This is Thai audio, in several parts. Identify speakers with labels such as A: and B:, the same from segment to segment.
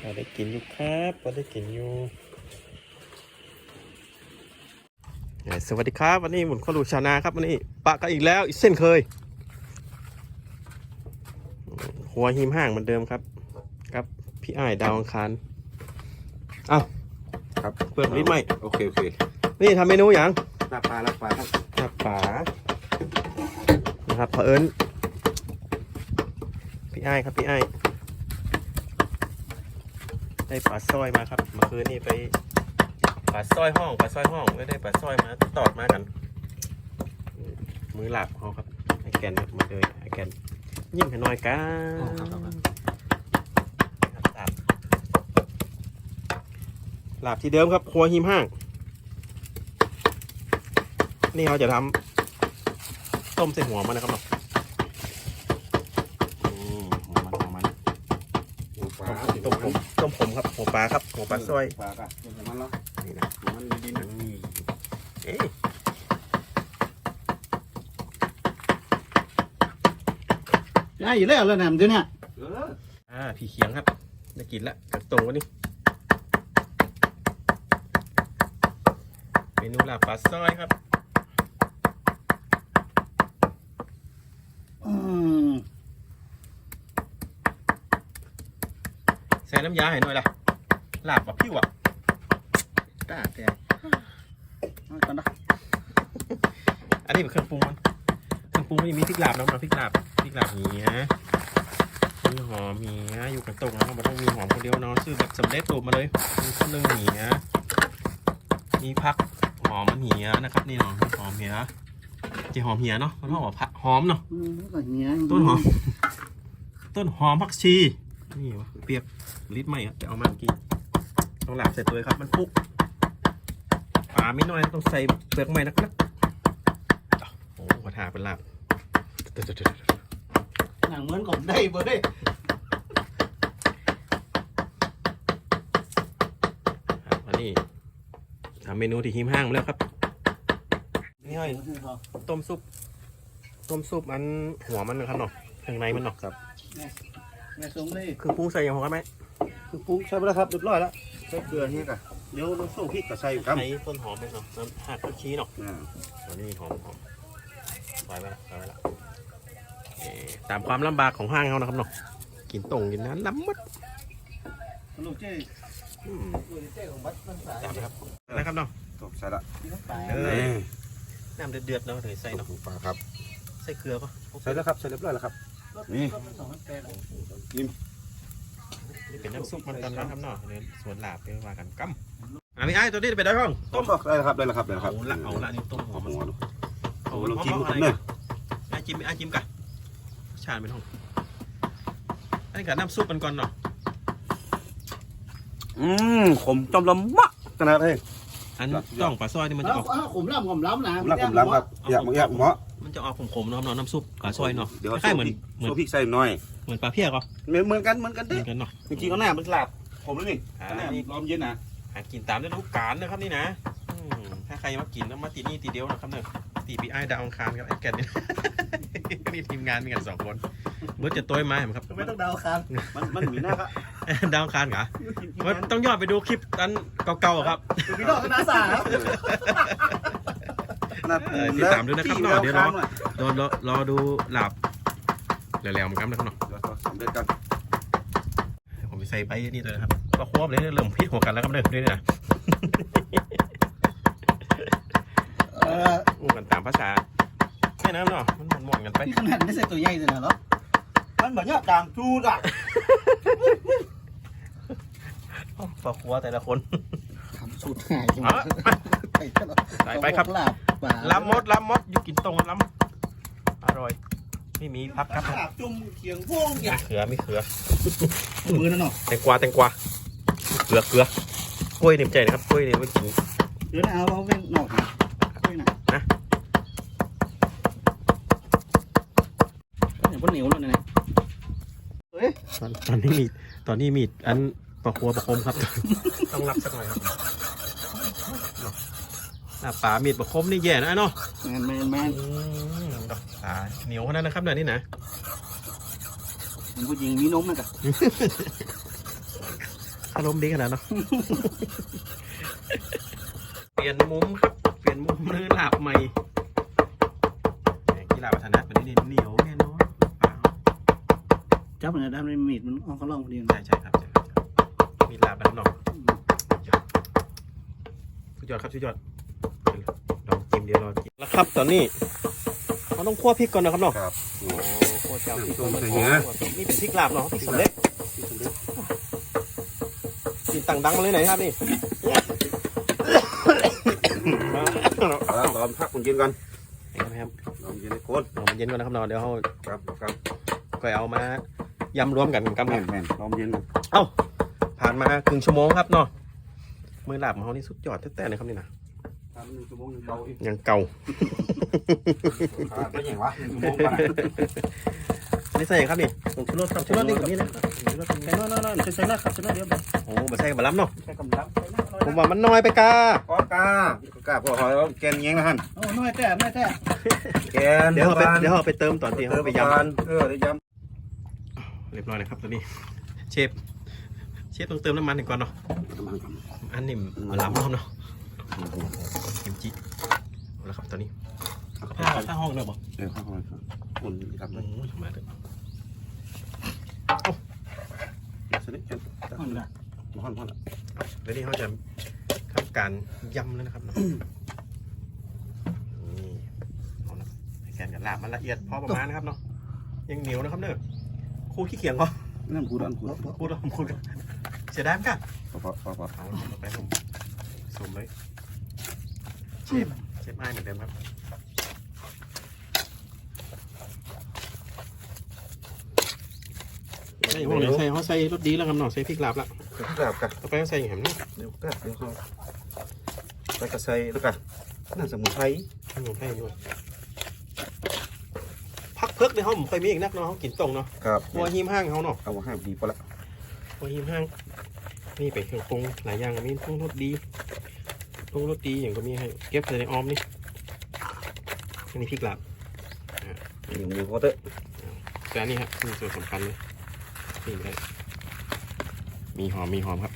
A: พอได้กินอยู่ครับพอได้กินอยู่เอ่อสวัสดีครับ วันนี้หมุนข้อรูชาวนาครับวันนี้ปะกันอีกแล้วอีกเส้นเคย หัวหิมห่างเหมือนเดิมครับกับ พี่อ้ายดาวอังคารเอ้า
B: ครับ
A: เปิดลิ้นไหม
B: โอเคโอเค
A: นี่ทำเมนูอย่าง
B: ลาบปลาลาบปลาครับ
A: ลาบป่านะครับเผอิญพี่อ้ายครับพี่อ้าย ได้ปลาสร้อยมาครับเมื่อคืนนี่ไปปลาสร้อยห้องปลาสร้อยห้องไม่ได้ปลาสร้อยมาตอดมากันมือหลับเขาครับไอแกนมาเลยไอแกนยิ้มให้หน่อยกันหลับหลับที่เดิมครับครัวหิมห้าง นี่เราจะทำต้มใส่หัวมันนะครับเนาะอืมหัวมันหัวมัน
B: หมูปลา
A: ต้มผม ต้มผมครับหัวปลาครับหัวปลาซอย
B: ปลาครับมันมันแล้ว
A: นี่นะ
B: มันดิน
A: นี่เอ๊ะ
C: ได้อยู่แล้วแล้วนะมันเดี๋ยวเนี้
B: เออ
A: อ่าพี่เขียงครับได้กินละกับตรงวันนี้เมนูลาบปลาซอยครับ
C: อืม
A: ใส่ น้ำยาให้หน่อยล่ะลาบปลาพิ้วอะ
C: ตาแต่เอาก่อนนะ
A: อันนี้เป็นเครื่องปรุงมันเครื่องปรุงมันมีพริกลาบนะมาพริกลาบพริกลาบเหียมีหอมเหียอยู่กันตรงนะครับมันต้องมีหอมคนเดียวเนาะซื้อแบบสำเร็จรูปมาเลยมีข้าวนึ่งเหียมีพักหอมมันเหียนะครับ นี่เนาะหอมเหียจะหอมเหียเนาะมันหอมว่าผักหอมเนาะต้นหอม ต้นหอมผักชีนี่วะเปียก ลิตรไหมอะจะเอามาเมื่อกี้ต้องหลับเสร็จเลยครับ มันพุกปลาไม่น้อยต้องใส่เปลือกไม้นักนักๆโอ้กระทาเป็นลาบ
C: หนังเหมือนของได้เบ้ย
A: ครับอันนี้ทำเมนูที่หิมห้างมาแล้วครับนี่ห้อยต้มซุป ต้มซุปอันหัวมันนะครับเนาะข้างในมันเนาะครับ
C: แม่สมเลย
A: คือปรุงใส่อย่างหัวกันไหม
B: คือปรุงใส่ไปแล้วครับเรียบร้อยแล้วใส่เกลือนี่กะเดี๋ยวเราสู้พริกกับใส่กั
A: ใช้ต้นหอมไปเนาะน้ำหักผักชีเนาะ
B: อ่า
A: อันนี้หอมหอมปล่อยไปละปล่อยไปละเอ่อตามความลำบากของห้างเขานะครับเนาะกินตรงกินนั้นล้ำมัด
C: ลูกเจ้
A: อืม
C: ลูกเจ้ของบัตรภาษา
A: ตามนะครับนะครับเนาะ
B: ตกใส่ละ
C: ที่เขาตาย
A: เออ
B: นี่
A: น้ำเดือดๆเนาะเลยใส่เนาะ
B: หมูปลาครับ
A: ใส่เกลือปะ
B: ใส่แล้วครับใส่เรียบร้อยแล้วครับนี่
C: รถมั นสองพันแปดอะ
A: นี่เป็นน้ำซุปมันกันนะครับเนาะเดี๋ยวส่วนลาบเป็นว่ากันกัมอะพี่ไอ้ตัวนี้เป็นได้ห้อง
B: ต้มได้แล้วครับได้แล้วครับได้แล้วครับ
A: เอาละเอาละนี่ต้มห
B: ห
A: อ
B: อ
A: ม
B: ม
A: มัน
B: หัวดู
A: เอา
B: โอ้ลอง
A: หอม
B: จิ้มดู
A: ๆ
B: ค
A: อะ
B: รับ
A: ไร
B: เนี่ย
A: ไอ้จิ้มไอ้จิ้มกันชาญเป็นห้องอันนี้กับน้ำซุปมันก่อนเนาะ
B: อืมขมจอมลำมะขนาดเอง
A: อันต้องปลาซอยนี่มันจะ
C: แล้
A: อ
C: ว
A: อก
C: อ้าวขมล้ำขมล้ำนะ
B: รับผมรับครับอยากอยากเหมาะ
A: มันจะออกขมๆเนาะเนาะน้ำซุปปลาซอยเนาะ
B: เดี๋ยว
A: คล้ายๆเหมือน
B: โซ่
A: เหมือน
B: พริกใส่หน่อย
A: เหมือนปลาเพี้ยก็
B: เหมือนเหมือนกันเหมือนกัน
A: เห
B: เด้
A: มือนกันเนาะ
B: จริงๆเอาหน้ามันสลับผมแล้วนี่
A: อ่า
B: อันนี้
A: นี่
B: ลอมเย็นนะ
A: หากินตามฤดูกาลนะครับนี่นะอืมถ้าใครมากินแล้วมาตีนี่ตีเดียวนะครับเนี่ยตีปีไอ้ดาวอังคารครับไอ้แกนนี่ นี่ทีมงานมีกันสองคนเมื่อจะตัวมาเห็นไหมครับ
C: ไม่ต้องเดาครับ
B: มันมันมีหน้าครับ
A: ดาวอังคารเหรอมันต้องย้อนไปดูคลิปอันเก่าๆครับ
C: พี่น้องคณะสา
B: ขนาด
A: เออติดตามด้วยนะครับ
B: จี้
A: เนาะเดี๋ยวรอ
B: แล้
A: รอรอรอดูหลับแล้วๆเหมือนกันนะครับเนาะ
B: เดี๋ยวสำเร็จกัน
A: ผมไปใส่ไปนี่เลยนะครับก็ควบเลยเริ่มพิษหัวกันแล้วครับเด้อนี่นะ
C: เออ
A: อู้กันตามภาษาแค่นั้นเนาะมันหมอนๆกันไป
C: พี่ขนาดไม่ใช่ตัวใหญ่เลยนะเหรอ
B: มันเหมือนเนี่ยกลางจูดอะ
A: ปลาคัวแต่ละคน
C: ทำสูตรง่ายจัง
A: เอาใส่ไปครับ
C: ลาบปลา
A: ล้ำมดล้ำมดอยู่กินตรงล้ำอร่อย ไม่มีพักครับ
B: ลาบจุ่มเขียงพวง
A: มี
B: อย่าง
A: เขือมีเขือ
C: มือนั่นเนาะ
A: แตงกวาแตงกวาเกลือเกลือกล้วยเต็มใจนะครับกล้วยเนี่ยไม่กิน
C: เดี๋ยวนะเอาเอาเป็นนอกนะด้วยนะ
A: นะ
C: เนี่ยบนเหนียวแล้วเนี่ยเฮ้ย
A: ตอนตอนนี้มีตอนนี้มีอันปลาคัวปลาคมครับ ต้องรับสักหน่อยครับหน้าปลามีดปลาคมนี่แย่นะเนาะ
C: แมนแมนแมน
A: อืม ดอกปลาเหนียวขนาดนั้นนะครับเนี่ยนี่นะ
C: มันผู้หญิงมีนมนะกะ
A: อารมณ์ดีขนาดเนาะ เปลี่ยนมุมครับ เปลี่ยนมุมมือหลาบใหม่กีฬาวัฒนะเป็นนี่เหนียวแน่นอนเปล่า
C: จับมันได้ไม่มีดมันเอาเขาลองพอดี
A: ใช่ใช่ครับใช่ครับมีลาบด้านนอกสุดยอดครับสุดยอดลองจิ้มเดี๋ยวรอจิ้มแล้วครับตอนนี้ เราต้องคั่วพริกก่อนนะครับเนาะ
B: ครับ
A: โอ้คั่วเจ้าพริกก่อน
B: ใส่
A: มันห
B: เนื้
A: อ
B: อ
A: มนี่เป็นพริกลาบเนาะพริกสำเร็จกินต่างดังมาเลยไหนครับนี่
B: แล้วตอนพักมันกินกัน
A: เห็นไหมครับ
B: ลองกินในโคน
A: รอมันเย็นก่อนนะครับเนาะเดี๋ยวเขา
B: ครับครับ
A: ก็เอามายำรวมกันกับ
B: แม่
A: กัน
B: นแม่นลองเย็นกัน
A: เอ้าผ่านมาครึ่งชั่วโมงครับเนาะมือหลับของเขานี่สุดยอดแท้ๆเลยครับนี่นะ
B: ทำ หนึ่งชั่วโมงยังเบาอีก
A: ยังเก่า
B: ขาดไม่อย่างวะหนึ่งชั่วโมงกัน
A: นี่ใส่ครับนี่
C: ผมชุดรถครับ
A: ชุดรสนี่กับนี่นะ
C: ใส่น้อยน้อยน้อยใส่หน้าครับใส่หน้าเดียวไป
A: โอ้มาใส่กับบะล้ำเนาะ
C: ใส่กำลังใส่หน้าน้อย
A: ผมว่ามันน้อยไปกา
B: ก้อนกากาพอหอยแล้วแกนเงี้ยงนะฮัน
C: โอ้น้อยแต่น้อยแต่
B: แกน
A: เดี๋ยวเราไป
B: บาน
A: เดี๋ยวเราไปเติมตอนที่เขาไปย
B: บานเออได้ยำ
A: เรียบร้อยนะครับตอนนี้เชฟเชฟต้องเติมน้ำมันหนึ่งก่อนเนาะำอันนี้มาล้ำรอบเนาะ กิมจิเอาละครับตอนนี้ถ้าถ้าห้องเลยบอก
B: เดี๋ยวเข้าไปอุ่นครับ
A: โอ้ยมาเถอะ
B: สนิทกัน
C: อ่อนละ
B: ห้อนห้อน
A: เดี๋ยวนี้เขาจะทำการยำแล้วนะครับเนาะนี่เอาละแกนกับลาบมันละเอียดพอประมาณนะครับเนาะยังเหนียวนะครับเนอะครูขี้เขียงก็
B: นั่นพูดอันพูด
A: พูดแล้วผมพูดกันเสียดายมั้ยกัน
B: พอพอพอพอ
A: เอาลงไปผมสุ่มเลย เชฟเชฟไอ้ายเหมือนเดิมครับใส่พวกไหนใส่เขาใส่รสดีแล้วครับเนาะใส่พริกลาบละ
B: กราบกัน
A: ต่อไปเขาใส่อย่างนี้
B: เดี๋ยวก็เดี๋ยวเขาไปกระใส่แล้วกันน่าสมุนไพร
A: ขนมให้ด้วยพักเพิกในห้องผมเคยมีอีกนักเนาะเขากินตรงเนาะ
B: ครับ
A: หัวหิมห้างเขาเนาะ
B: เอามาให้ดีพอละ
A: หัวหิมห้างนี่เป็นเครื่องปรุงหลายอย่างมีปรุงรสดี ปรุงรสดีอย่างก็มีให้ เก็บใส่ในออมนี่ อันนี้พริกลาบ
B: หนึ่งมือพอเตอะ
A: แต่อันนี้ครับมีส่วนสำคัญเลยนี่เลยมีหอมมีหอมครับ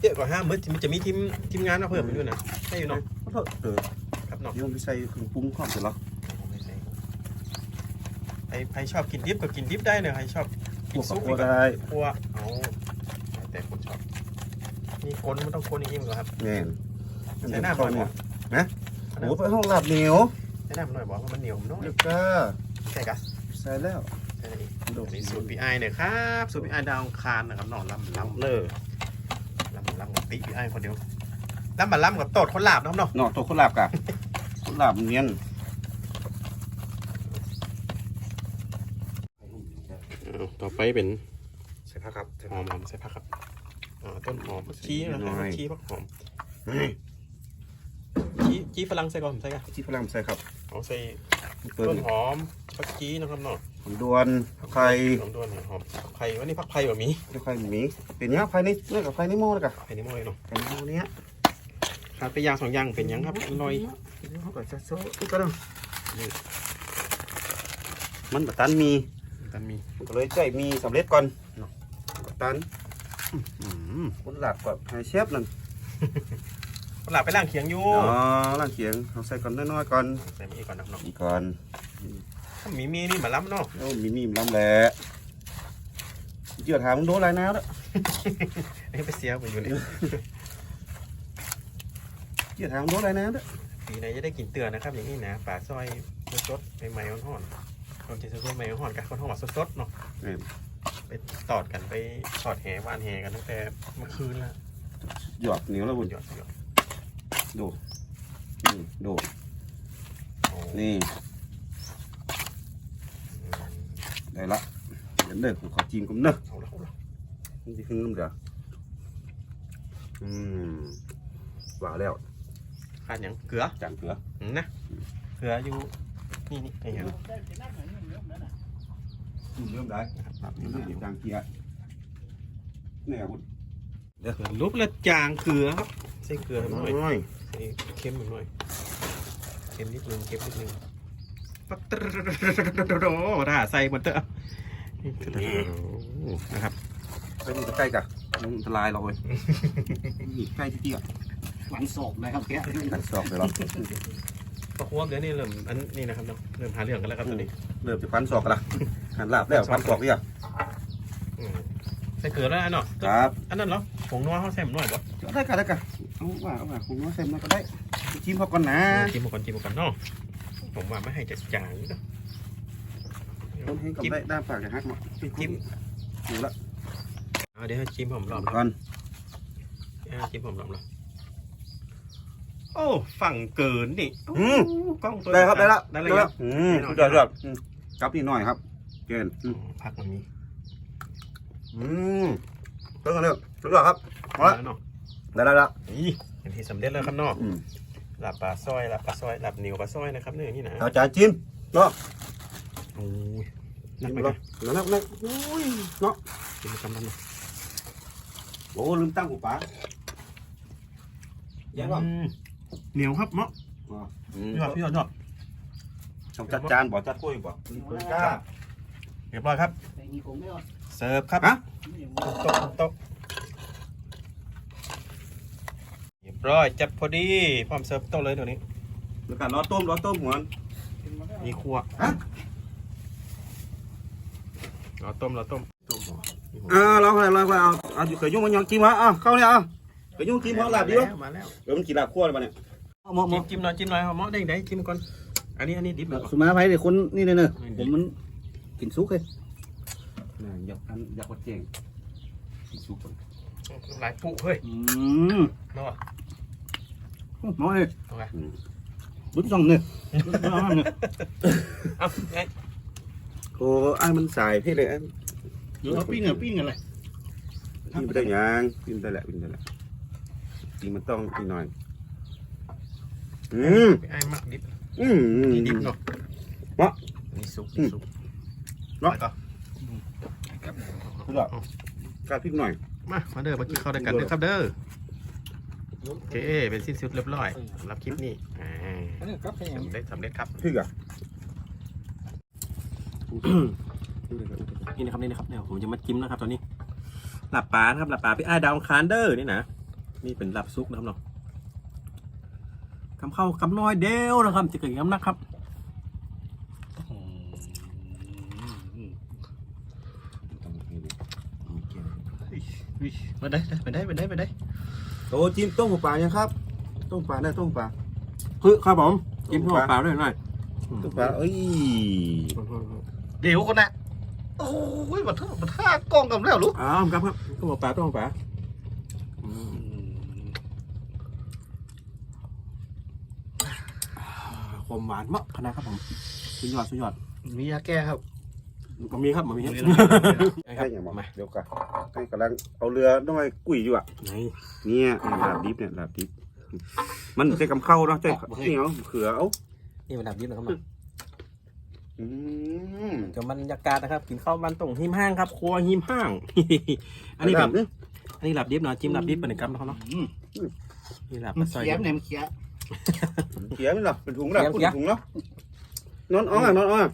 A: เยอะกว่าห้ามื้อมันจะมีทีมทีมงานมาเพิ่มมาด้วยนะใช่อยู่เนาะ
B: พอเตอะเออ
A: ครับเนาะ
B: เดี๋ยวไปใส่เครื่องปรุงข้าวเสร็จแล้ว
A: ไอ้ใครชอบกินดิบก็กินดิบได้เนอะใครชอบ
B: พ
A: กิ
B: วนก
A: ซุป
B: กั
A: อี
B: ว
A: กก็
B: ได้
A: คั่วเอาแต่คนชอบ นี่คนมันต้องคนอย่างนี้มั้งครับ
B: แน่น
A: ใช้น้ำหน่อยบ่
B: นะโอ้ไปห้องหลับเหนียว
A: ใช้น้ำหน่อยบอกว่ามันเหนียวมันน้อย
B: เดี๋ยวก็
A: ใช่กะ
B: ใส่แล้ว
A: ใช่ไหม
B: ดู
A: นี่สูตรพี่ไอเนี่ยครับสูตรพี่ไอดาวอังคารนะครับนอนลำลำ
B: เลอ
A: ลำลำกับติ๊กพี่ไอคนเดียวลำบัลลำกับโตดคนลาบนะครับเนาะ
B: เนาะตัวคนหลับกะคนหลับเนียน
A: ต่อไปเป็น
B: ใส่ผ้าครับ
A: หอมหอมใส่ผักครับ อ่าต้นหอมชี้นะครับชี้ผักหอม
B: เฮ้ย
A: ชี้ชี้ฝรั่งใส่ก่อนผมใส่กัน
B: ที่พลังใส่ครับ
A: เอาใส่
B: เปิ้
A: ต้
B: ล
A: นหอมผักชีนะครับเนาะ
B: หอมดวนไข่
A: ลองด้วยหน่อยหอมผักไผ่วันนี้ผักไผ่แบบนี้
B: ไข่หมีเป็นเนี้ยไข่นี่เนื้อกับไข่นี่โม่เลยกะ
A: ไผ่นี่มอยเนาะ
B: ไข่นี่โม่เนี้ย
A: ขาดไปอย่างสองอย่างเป็นหยังครับอร่อย
B: เขาก็จะโซ่อีกก็ได้มันบัตันมี
A: กันมี
B: ก็เลยใจมีสำเร็จก่อนเนาะบัตัน
A: อืม
B: คนหลับก่อนให้เชฟนั่น
A: หลับไปล่างเขียงอยู่
B: อ๋อล่างเขียงเอาใส่ก่อนน้อยๆก่อน
A: ใส่มีก่อนนะครับเนาะ
B: อีกก่อน
A: ถ้ามีมีนี่มาล้ำเนาะ
B: โอ้มีมีมลำแหละเจือถามมึงโดนอะไรแล้ว
A: ไอ้ไปเสียไปอยู่นี่
B: เจือถามมึงโดนอะไรแล้ว
A: ปีไหนจะได้กินเตือนนะครับ อย่างนี้นะป่าซอยสดๆใหม่ๆห่อนๆคนจะสดๆใหม่ๆห่อนๆกับคนห่อสดๆเนาะ
B: นี่
A: ไปตอดกันไปตอดแหว่านแหกันตั้งแต่เมื่อคืนแล้ว
B: หยอดเหนียวแล้วบุญ
A: หยอดหยอด
B: ดูนี่ดู
A: โอ้
B: นี่ได้ละเดี๋ยวเด้อผมขอจิ้มกันเด้อ
A: เอาละเอาละ
B: มันจะขึ้นน้ำเดือดอืมว่าแล้ว
A: ขาดหยังเกลือ
B: จางเกลือ
A: อืมนะเกลืออยู่นี่นี่ไอ้เหี้ย
B: อืมเริ่มได้
A: ครับครับ
B: เริ่มจางเกลือเนี่ยบุญ
A: เกลือลุกแล้วจางเกลือครับใส่เกลือหน่อย
B: น้อย
A: ใส่เค็มหน่อยเค็มนิดนึงเค็มนิดนึงปักตรโดถ้าใส่หมดเถอะนะครับ
B: ไปดูใกล้ๆกันมันอันตรายเราเว้ยนี่ใกล้ที่เตี้ย
C: หวานศอกนะครับแก
B: กันสอบเลยหรอ
A: พอควบเดี๋ยวนี้เริ่มอันนี้นะครับเนาะเริ่มหาเรื่องกันแล้วครับตอนนี้
B: เริ่มจะฟันศอกกันละหันลาบแล้วฟันศอกเนี่ย
A: อืมใส่เกลือแล้วอันเนาะ
B: ครับ
A: อันนั้นเหรอผงนัวเขาใส่หน่อยปะ
B: ได้กันได้กันเอาว่าเอาว่าคุณว่าเซ็มมันก็ได้จิ้มเขาก่อนนะ
A: จิ้มมาก่อนจิ้มมาก่อนเนาะผมว่าไม่ให้จัดจางนี่เนาะ
B: ต้นให้กับ
A: จิ้ม
B: ได้ด้ามปากจะหักเนาะ
A: จิ้ม
B: ดูละ
A: เอาเดี๋ยวให้จิ้มผมรอบนะ
B: ก่อน
A: อ่าจิ้มผมรอบนะโอ้ฝั่งเกินนี่โอ้
B: อืม
A: กล้องตัว
B: ได้ครับได้ละ
A: ได้เลยครับ
B: อืมสุดยอดสุดยอดอืมกับนี่หน่อยครับเกณฑ์อืม
A: พักมันมี
B: อืมเพิ่งกันเลยสุดยอดครับเอาละ
A: แล้วเนาะ
B: ได้แล้วละ
A: นี่เป็นที่สำเร็จแล้วครับเนาะ
B: อืม
A: หลับปลาสร้อยหลับปลาสร้อยหลับเหนียวปลาสร้อยนะครับเนี่ยนี่นะ
B: เอาจานจิ้มเนาะ
A: โอ้ยนัก
B: จิ้ม
A: ไป
B: เล
A: เลยย
B: แล้วนักนักอุ้ยเนาะ
A: จิ้มกำลังเนาะ
B: โอ้ลืมตั้งหูปลาแย่ป่ะ
A: อืม เหนียวครับเนาะ
B: อืม
A: ยอดพี่ยอดยอด
B: ต้องจัดจานบ่จัดกล้วยบ่กล้า
A: เรียบร้อยครับ
C: ไอ้นี่คงไม่อด
A: เสิร์ฟครับ
B: ฮะ
A: ถูกโต๊ะถูกโต๊ะเรียบร้อยจับพอดีพร้อมเสิร์ฟโต๊ะเลยเดี๋ยวนี้
B: แล้วกันรอต้มรอต้มหัว
A: มีครัว
B: ฮะ
A: เราต้มเราต้มต้มหัวมีหัว
B: อ่าลองอะไรลองอะไรเอาเอาเคยยุ่งมันยังจิ้มวะอะเข้าเนี่ยอะ เคยยุ่งจิ้มเขาหลับดีวะ
A: มาแล้ว
B: เดี๋ยวมันกี่หลับขั้วเลยปะเนี่ย
C: เอาหมอหมอ
A: จิ้มจิ้มหน่อยจิ้มหน่อยเอาหม้อได้ไหนจิ้มก่อนอันนี้อันนี้ดิบเลย
C: สุมาไผ่เดี๋ยวคนนี่เลยเนอะผมมันกินซุกเลย
B: น่ะอยากอันอยากวัดเจงสุก
A: หลายปุเฮ้ย
C: อืม
A: เนาะ
C: หมอเอ้ย
A: เอาไง
C: บุญส่องเนี่ยบุญส่องเนี่ย
A: เอาไง
B: โอ้ไอ้มันสายพี่เลยไอ้
C: เดี๋ยวเอาปิ้งเนี่ยปิ้งอะไร
B: กินไปได้ยังกินได้แหละกินได้แหละ จริงมันต้องอีกหน่อย อืม
A: ไอ้มักดิบ
B: อืม
A: นี่ดิบเนาะ
B: วะ
A: นี่ซุปนี่ซุป
B: เนาะ
A: ไปก่อน
B: สุดยอดกล้าพริกหน่อย
A: มา มาเด้อมากินข้าวด้วยกันเด้อครับเด้อโอเค เป็นสิ้นสุดเรียบร้อยสำหรับคลิปนี้อ่า
C: อันนี้ครับแค่ยัง
A: สำเร็จสำเร็จครับ
B: พริกอะ
A: นี่นะครับนี่นะครับเดี๋ยวผมจะมาจิ้มนะครับตอนนี้หลับปลานะครับหลับปลาพี่ไอ้ายดาวอังคารเดอร์นี่นะ นี่เป็นลับซุกนะครับเนาะคำเข้าคำน้อยเดียวนะครับจะเกิดคำนักครับมาได้ไปได้ไปได้ไปได้
B: โอ้จิ้มต้มหัวปลายังครับต้มปลาได้ต้มปลา
A: คือครับผมจิ้มหัวปลาด้วยหน่อย
B: ต้มปลาเอ้ย
C: เดี๋ยวคนน่ะโอ้ยบัดท่าบัดท่ากล้องกับแล้วลูก
A: อ้าวครับครับต้มปลาต้มปลา ความหวานมากขนาดครับผมสุดยอดสุดยอด
C: มียาแก้ครับ
A: ผมมีครับผมมีครับ
B: ให้อย่างบอก
A: มา
B: เดี๋ยวกันให้กำลังเอาเรือน้อยกุยอยู่อะ
A: ไหน
B: เนี่ยลาบดิบเนี่ยลาบดิบมันใช้กำเข้าเนาะใช้นี่เอาเขือเอา
A: นี่เป็นดับยิ้มนะครับ
B: อืม
A: กับบรรยากาศนะครับกินข้าวบ้านตรงหิมห้างครับครัวหิมห้าง อันนี้
B: ลา
A: เป็
B: บ
A: น
B: นี่
A: อันนี้หลับดิบเนาะจิ้มหลับดิบเป็นกำนะครับเนาะ
C: อืม
A: นี่หลับ
C: มัน
A: ซอย
C: เขียมเนี่ยมันเขีย
B: เขียมันหรอเป็นถุงหรอเป็นถุงเนาะนอนอ้องอะนอนอ้องอะ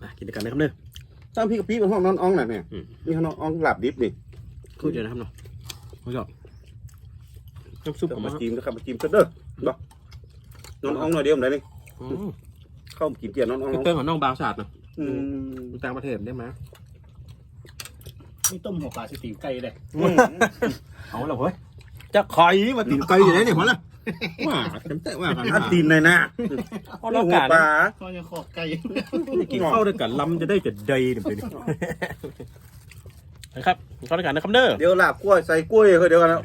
A: มากินด้วยกันนะครับเด้อ
B: ตามพี่กับพี่เป็นห้องนอนอ้องน่ะเนี่ย
A: อืม
B: นี่เขานอนอ้องลาบดิบนี่
A: คุยเดี๋ยวนะครับเนาะคุยก่อนน้ำซุป
B: เดี๋ยว
A: ผม
B: มา
A: มา
B: จิ้มนะครับมาจิ้มซะเด้อเนาะนอนอ้องหน่อยเดียวมันได้นี่
A: อืม
B: เข้ากินเกี๊ยวนอนอ้อง
A: เติมของน้องบาวสาดเนาะ
B: อืม
A: ต่างประเทศได้ไหม
C: นี่ต้มหัวปลาสิตีไก่เลย
A: เอาละเฮ้ย จะคอยมาตีนไก่อยู่ไหนเนี่ยพอละว่าเต็มเตะว่ากัน
B: อันตีนในหน้า
A: พอเรากา
B: ปลา
C: ก็ยังขอไก่
A: กินข้าวด้วยกันลำจะได้จะดีเดี๋ยวนี้นะครับกินข้าวด้วยกันนะครับเด้อ
B: เดี๋ยวลาบกล้วยใส่กล้วยเขาเดี๋ยวกันแล้ว